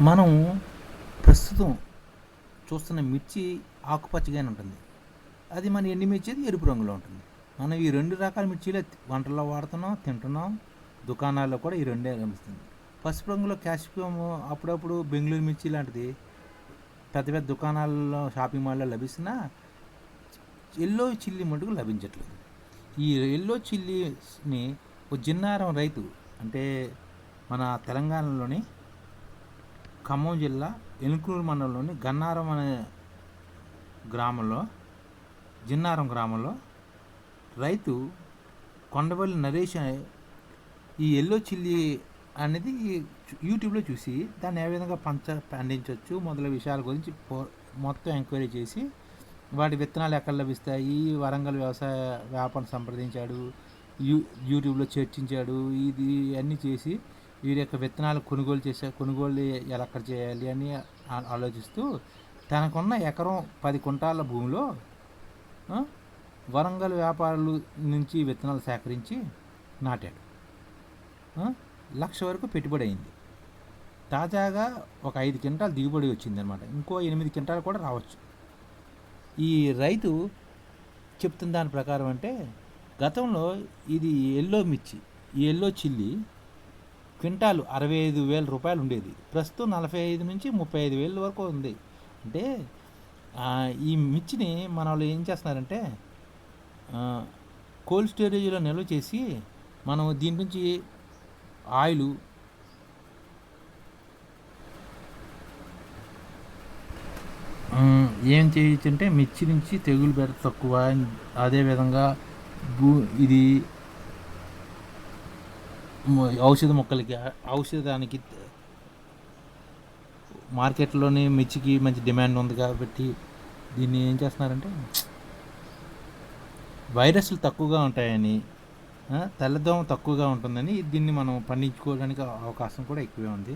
మనం ప్రస్తుతం చూస్తున్న మిర్చి ఆకుపచ్చగానే ఉంటుంది. అది మన ఎండి మిర్చి అది ఎరుపు రంగులో ఉంటుంది. మనం ఈ రెండు రకాల మిర్చీలే వంటల్లో వాడుతున్నాం తింటున్నాం. దుకాణాల్లో కూడా ఈ రెండే లభిస్తుంది. పసుపు రంగులో క్యాష్పియం అప్పుడప్పుడు బెంగళూరు మిర్చి లాంటిది పెద్ద పెద్ద దుకాణాల్లో షాపింగ్ మాల్లో లభిస్తున్నా ఎల్లో చిల్లీ మటుకు లభించట్లేదు. ఈ ఎల్లో చిల్లీని ఒక జిన్నారం రైతు అంటే మన తెలంగాణలోని ఖమ్మం జిల్లా ఎనుకూరు మండలంలోని గన్నారం అనే గ్రామంలో జిన్నారం గ్రామంలో రైతు కొండవల్లి నరేష్ అనే ఈ ఎల్లో చిల్లీ అనేది యూట్యూబ్లో చూసి దాన్ని ఏ విధంగా పంచ పండించవచ్చు మొదలైన విషయాల గురించి మొత్తం ఎంక్వైరీ చేసి వాటి విత్తనాలు ఎక్కడ లభిస్తాయి వరంగల్ వ్యవసాయ వ్యాపారం సంప్రదించాడు యూ యూట్యూబ్లో చర్చించాడు ఇది అన్నీ చేసి వీరి యొక్క విత్తనాలు కొనుగోలు చేసే కొనుగోలు ఎలా అక్కడ చేయాలి అని ఆలోచిస్తూ తనకున్న ఎకరం పది కుంటాల భూమిలో వరంగల్ వ్యాపారుల నుంచి విత్తనాలు సేకరించి నాటాడు. లక్ష వరకు పెట్టుబడి అయింది. తాజాగా ఒక ఐదు క్వింటాలు దిగుబడి వచ్చిందనమాట ఇంకో ఎనిమిది క్వింటాలు కూడా రావచ్చు. ఈ రైతు చెప్తున్న దాని ప్రకారం అంటే గతంలో ఇది ఎల్లో మిర్చి ఈ ఎల్లో చిల్లి క్వింటాలు అరవై ఐదు వేల రూపాయలు ఉండేది. ప్రస్తుతం నలభై ఐదు నుంచి ముప్పై ఐదు వేల వరకు ఉంది. అంటే ఈ మిర్చిని మన వాళ్ళు ఏం చేస్తున్నారంటే కోల్డ్ స్టోరేజ్లో నిల్వ చేసి మనం దీని నుంచి ఆయిలు ఏం చేయొచ్చు అంటే మిర్చి నుంచి తెగులు బెడ తక్కువ. అదేవిధంగా భూ ఇది ఔషధ మొక్కలకి ఔషధానికి మార్కెట్లోనే మిర్చికి మంచి డిమాండ్ ఉంది కాబట్టి దీన్ని ఏం చేస్తున్నారంటే వైరస్లు తక్కువగా ఉంటాయని తెల్లదోమ తక్కువగా ఉంటుందని దీన్ని మనం పండించుకోవడానికి అవకాశం కూడా ఎక్కువే ఉంది.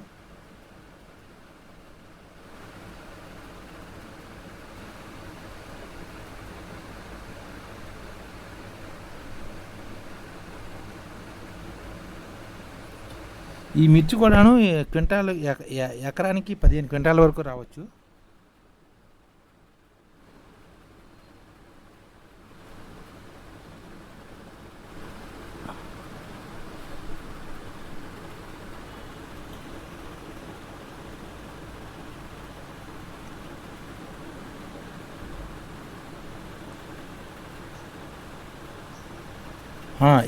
ఈ మిర్చి కూడాను క్వింటాల్ ఎక- ఎ- ఎకరానికి పదిహేను క్వింటాల వరకు రావచ్చు.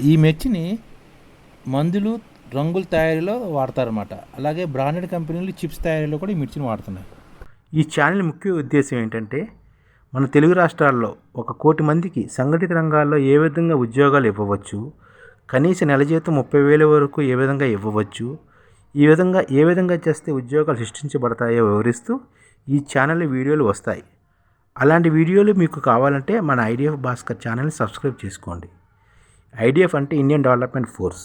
ఈ మిర్చిని మందులు రంగుల తయారీలో వాడతారన్నమాట. అలాగే బ్రాండెడ్ కంపెనీలు చిప్స్ తయారీలో కూడా ఈ మిర్చిని వాడుతున్నాయి. ఈ ఛానల్ ముఖ్య ఉద్దేశం ఏంటంటే మన తెలుగు రాష్ట్రాల్లో ఒక కోటి మందికి సంఘటిత రంగాల్లో ఏ విధంగా ఉద్యోగాలు ఇవ్వవచ్చు కనీస నెల జీతం ముప్పై వేల వరకు ఏ విధంగా ఇవ్వవచ్చు ఈ విధంగా ఏ విధంగా చేస్తే ఉద్యోగాలు సృష్టించబడతాయో వివరిస్తూ ఈ ఛానల్ వీడియోలు వస్తాయి. అలాంటి వీడియోలు మీకు కావాలంటే మన ఐడిఎఫ్ భాస్కర్ ఛానల్ని సబ్స్క్రైబ్ చేసుకోండి. ఐడిఎఫ్ అంటే ఇండియన్ డెవలప్మెంట్ ఫోర్స్.